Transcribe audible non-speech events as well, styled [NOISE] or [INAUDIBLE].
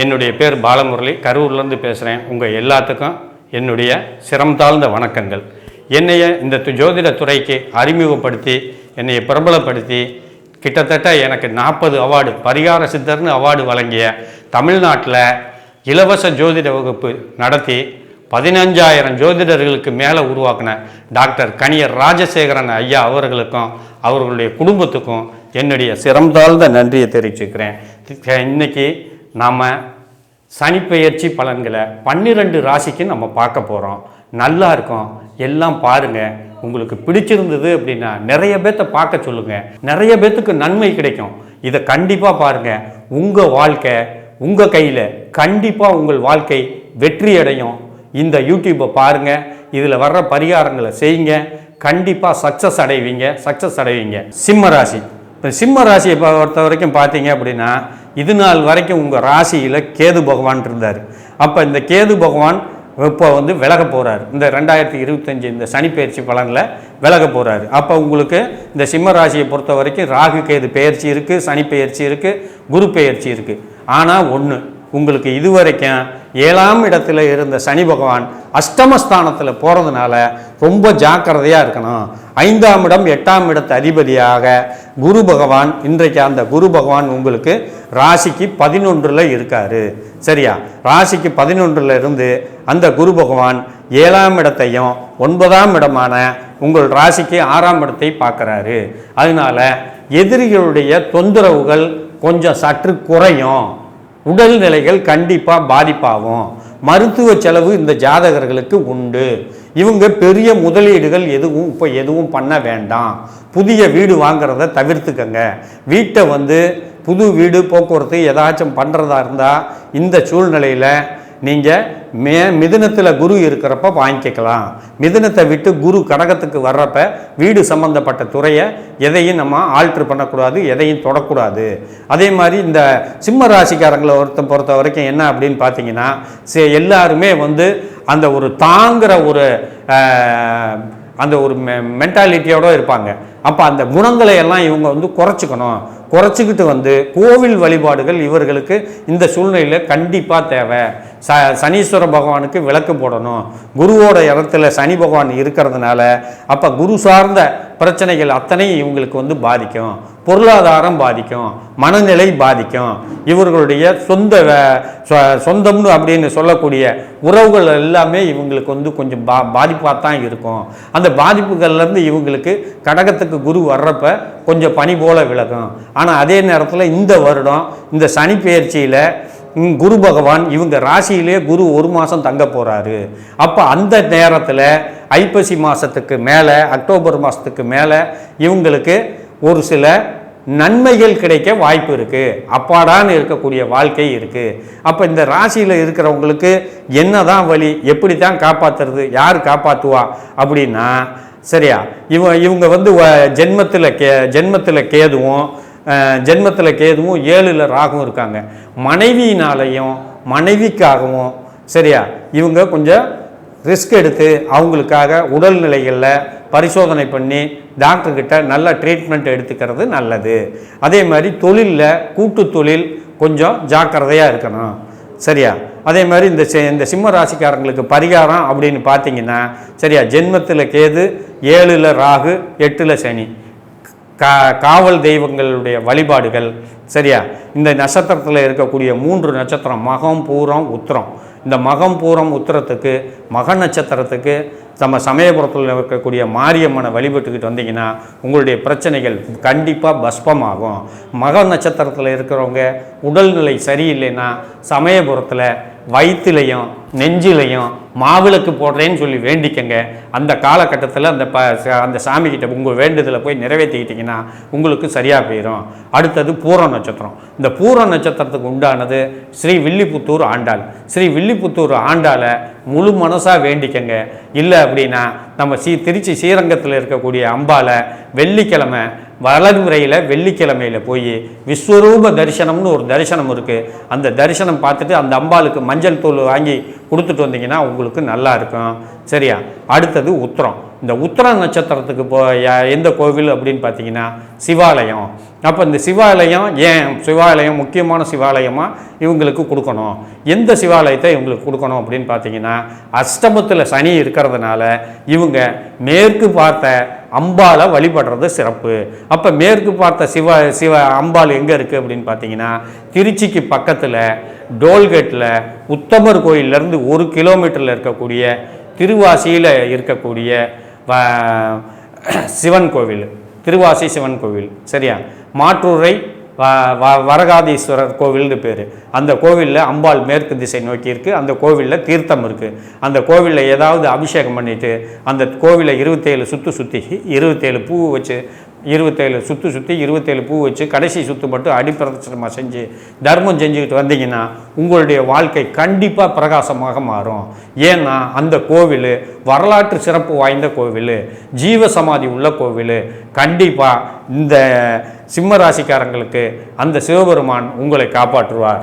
என்னுடைய பேர் பாலமுரளி கரூர்லேருந்து பேசுகிறேன் உங்கள் எல்லாத்துக்கும் என்னுடைய சிரம் தாழ்ந்த வணக்கங்கள். என்னைய இந்த து- ஜோதிட துறைக்கு அறிமுகப்படுத்தி என்னைய பிரபலப்படுத்தி கிட்டத்தட்ட எனக்கு நாற்பது அவார்டு பரிகார சித்தர்னு அவார்டு வழங்கிய தமிழ்நாட்டில் இலவச ஜோதிட வகுப்பு நடத்தி பதினஞ்சாயிரம் ஜோதிடர்களுக்கு மேலே உருவாக்கின டாக்டர் கனியர் ராஜசேகரன் ஐயா அவர்களுக்கும் அவர்களுடைய குடும்பத்துக்கும் என்னுடைய சிரம் தாழ்ந்த நன்றியை தெரிவிச்சுக்கிறேன். இன்னைக்கு நாம் சனிப்பெயர்ச்சி பலன்களை பன்னிரெண்டு ராசிக்கு நம்ம பார்க்க போகிறோம் நல்லா இருக்கும். எல்லாம் பாருங்க. உங்களுக்கு பிடிச்சிருந்தது அப்படின்னா நிறைய பேர்த்த பார்க்க சொல்லுங்கள் நிறைய பேர்த்துக்கு நன்மை கிடைக்கும். இதை கண்டிப்பாக பாருங்கள் உங்கள் வாழ்க்கை உங்கள் கையில் கண்டிப்பாக உங்கள் வாழ்க்கை வெற்றி அடையும். இந்த யூடியூப்பை பாருங்க. இதில் வர்ற பரிகாரங்களை செய்யுங்க. கண்டிப்பாக சக்ஸஸ் அடைவீங்க. சக்ஸஸ் அடைவீங்க. சிம்ம ராசி. இப்போ சிம்ம ராசியை பொறுத்த வரைக்கும் பார்த்தீங்க அப்படின்னா இது நாள் வரைக்கும் உங்கள் ராசியில் கேது பகவான் இருந்தார். அப்போ இந்த கேது பகவான் இப்போ வந்து விலக போகிறார் இந்த ரெண்டாயிரத்தி இருபத்தஞ்சி இந்த சனிப்பெயர்ச்சி பலனில் விலக போகிறாரு அப்போ உங்களுக்கு இந்த சிம்ம ராசியை பொறுத்த வரைக்கும் ராகு கேது பெயர்ச்சி இருக்குது சனிப்பெயர்ச்சி இருக்குது குரு பெயர்ச்சி இருக்குது ஆனால் ஒன்று உங்களுக்கு இதுவரைக்கும் ஏழாம் இடத்துல இருந்த சனி பகவான் அஷ்டமஸ்தானத்தில் போகிறதுனால ரொம்ப ஜாக்கிரதையாக இருக்கணும். ஐந்தாம் இடம் எட்டாம் இடத்து அதிபதியாக குரு பகவான் இன்றைக்கு அந்த குரு பகவான் உங்களுக்கு ராசிக்கு பதினொன்றில் இருக்காரு. சரியா? ராசிக்கு பதினொன்றில் இருந்து அந்த குரு பகவான் ஏழாம் இடத்தையும் ஒன்பதாம் இடமான உங்கள் ராசிக்கு ஆறாம் இடத்தை பார்க்குறாரு. அதனால எதிரிகளுடைய தொந்தரவுகள் கொஞ்சம் சற்று குறையும். உடல்நிலைகள் கண்டிப்பாக பாதிப்பாகும். மருத்துவ செலவு இந்த ஜாதகர்களுக்கு உண்டு. இவங்க பெரிய முதலீடுகள் எதுவும் இப்போ எதுவும் பண்ண வேண்டாம். புதிய வீடு வாங்குறத தவிர்த்துக்கங்க. வீட்டை வந்து புது வீடு போக்குவரத்து ஏதாச்சும் பண்ணுறதா இருந்தால் இந்த சூழ்நிலையில் நீங்கள் மே மிதுனத்தில் குரு இருக்கிறப்ப வாங்கிக்கலாம். மிதுனத்தை விட்டு குரு கடகத்துக்கு வர்றப்ப வீடு சம்பந்தப்பட்ட துறையை எதையும் நம்ம ஆல்ட்ரு பண்ணக்கூடாது எதையும் தொடக்கூடாது. அதே மாதிரி இந்த சிம்ம ராசிக்காரங்களை ஒருத்த பொறுத்த வரைக்கும் என்ன அப்படின்னு பார்த்தீங்கன்னா சே- எல்லாருமே வந்து அந்த ஒரு தாங்குகிற ஒரு அந்த ஒரு மெ மென்டாலிட்டியோடு இருப்பாங்க. அப்போ அந்த குணங்களை எல்லாம் இவங்க வந்து குறைச்சிக்கணும். குறைச்சிக்கிட்டு வந்து கோவில் வழிபாடுகள் இவர்களுக்கு இந்த சூழ்நிலையில் கண்டிப்பாக தேவை. ச சனீஸ்வர பகவானுக்கு விளக்கு போடணும். குருவோட இடத்துல சனி பகவான் இருக்கிறதுனால அப்போ குரு சார்ந்த பிரச்சனைகள் அத்தனையும் இவங்களுக்கு வந்து பாதிக்கும். பொருளாதாரம் பாதிக்கும். மனநிலை பாதிக்கும். இவர்களுடைய சொந்த சொந்தம்னு அப்படின்னு சொல்லக்கூடிய உறவுகள் எல்லாமே இவங்களுக்கு வந்து கொஞ்சம் பா பாதிப்பாக தான் இருக்கும். அந்த பாதிப்புகள்லேருந்து இவங்களுக்கு கடகத்துக்கு குரு வர்றப்ப கொஞ்சம் பனி போல விலகும். ஆனால் அதே நேரத்தில் இந்த வருடம் இந்த சனி பயிற்சியில் குரு பகவான் இவங்க ராசியிலே குரு ஒரு மாதம் தங்க போகிறாரு அப்போ அந்த நேரத்தில் ஐப்பசி மாதத்துக்கு மேலே அக்டோபர் மாதத்துக்கு மேலே இவங்களுக்கு ஒரு சில நன்மைகள் கிடைக்க வாய்ப்பு இருக்குது அப்பாடான்னு இருக்கக்கூடிய வாழ்க்கை இருக்குது அப்போ இந்த ராசியில் இருக்கிறவங்களுக்கு என்ன தான் வழி எப்படி தான் காப்பாற்றுறது யார் காப்பாற்றுவா அப்படின்னா சரியா இவ இவங்க வந்து ஜென்மத்தில் கே ஜென்மத்தில் கேதுவும் ஜென்மத்தில் கேதுவும் ஏழில் ராகும் இருக்காங்க. மனைவியினாலையும் மனைவிக்காகவும் சரியா? இவங்க கொஞ்சம் ரிஸ்க் எடுத்து அவங்களுக்காக உடல்நிலைகளில் பரிசோதனை பண்ணி டாக்டர்கிட்ட நல்ல ட்ரீட்மெண்ட் எடுத்துக்கிறது நல்லது. அதே மாதிரி தொழிலில் கூட்டு தொழில் கொஞ்சம் ஜாக்கிரதையாக இருக்கணும். சரியா? அதே மாதிரி இந்த இந்த சிம்ம ராசிக்காரங்களுக்கு பரிகாரம் அப்படின்னு பார்த்தீங்கன்னா சரியா? ஜென்மத்தில் கேது ஏழில் ராகு எட்டில் சனி. கா காவல் தெய்வங்களுடைய வழிபாடுகள் சரியா? இந்த நட்சத்திரத்தில் இருக்கக்கூடிய மூன்று நட்சத்திரம் மகம் பூரம் உத்திரம். இந்த மகம் பூரம் உத்திரத்துக்கு மக நட்சத்திரத்துக்கு நம்ம சமயபுரத்தில் இருக்கக்கூடிய மாரியம்மனை வழிபட்டுக்கிட்டு வந்தீங்கன்னா உங்களுடைய பிரச்சனைகள் கண்டிப்பாக பஸ்பமாகும். மக நட்சத்திரத்தில் இருக்கிறவங்க உடல்நிலை சரியில்லைன்னா சமயபுரத்தில் வயிற்றுலையும் நெஞ்சிலையும் மாவிளக்கு போடுறேன்னு சொல்லி வேண்டிக்கங்க. அந்த காலகட்டத்தில் அந்த ப அந்த சாமிக்கிட்ட உங்கள் வேண்டுதலை போய் நிறைவேற்றிக்கிட்டிங்கன்னா உங்களுக்கு சரியாக போயிடும் அடுத்தது பூர நட்சத்திரம். இந்த பூர நட்சத்திரத்துக்கு உண்டானது ஸ்ரீ வில்லிபுத்தூர் ஆண்டாள். ஸ்ரீ வில்லிபுத்தூர் ஆண்டாளை முழு மனசாக வேண்டிக்கங்க. இல்லை அப்படின்னா நம்ம சீ திருச்சி ஸ்ரீரங்கத்தில் இருக்கக்கூடிய அம்பாலை வெள்ளிக்கிழமை வளர்முறையில் வெள்ளிக்கிழமையில் போய் விஸ்வரூப தரிசனம்னு ஒரு தரிசனம் இருக்குது அந்த தரிசனம் பார்த்துட்டு அந்த அம்பாளுக்கு மஞ்சள் தூள் வாங்கி கொடுத்துட்டு வந்தீங்கன்னா உங்களுக்கு நல்லா இருக்கும். சரியா? அடுத்தது உத்திரம். இந்த உத்தர நட்சத்திரத்துக்கு போ எந்த கோவில் அப்படின்னு பார்த்தீங்கன்னா சிவாலயம். அப்போ இந்த சிவாலயம் ஏன் சிவாலயம் முக்கியமான சிவாலயமாக இவங்களுக்கு கொடுக்கணும். எந்த சிவாலயத்தை இவங்களுக்கு கொடுக்கணும் அப்படின்னு பார்த்தீங்கன்னா அஷ்டமத்தில் சனி இருக்கிறதுனால இவங்க மேற்கு பார்த்த அம்பாலை வழிபடுறது சிறப்பு. அப்போ மேற்கு பார்த்த சிவ சிவ அம்பாள் எங்கே இருக்குது அப்படின்னு பார்த்தீங்கன்னா திருச்சிக்கு பக்கத்தில் டோல்கேட்டில் உத்தமர் கோயிலேருந்து ஒரு கிலோமீட்டரில் இருக்கக்கூடிய திருவாசியில் இருக்கக்கூடிய [CLEARS THROAT] சிவன் கோவில் திருவாசி சிவன் கோவில் சரியா? மாற்றூரை வ- வ- வரகாதீஸ்வரர் கோவில்னு பேர். அந்த கோவிலில் அம்பாள் மேற்கு திசை நோக்கி இருக்குது அந்த கோவிலில் தீர்த்தம் இருக்குது அந்த கோவிலில் ஏதாவது அபிஷேகம் பண்ணிவிட்டு அந்த கோவிலை இருபத்தேழு சுற்று சுற்றி இருபத்தேழு பூ வச்சு இருபத்தேழு சுற்றி சுற்றி இருபத்தேழு பூ வச்சு கடைசி சுற்று மட்டும் அடிப்பிரதட்சணமாக செஞ்சு தர்மம் செஞ்சுக்கிட்டு வந்தீங்கன்னா உங்களுடைய வாழ்க்கை கண்டிப்பாக பிரகாசமாக மாறும். ஏன்னா அந்த கோவில் வரலாற்று சிறப்பு வாய்ந்த கோவில் ஜீவசமாதி உள்ள கோவில் கண்டிப்பாக இந்த சிம்ம ராசிக்காரங்களுக்கு அந்த சிவபெருமான் உங்களை காப்பாற்றுவார்.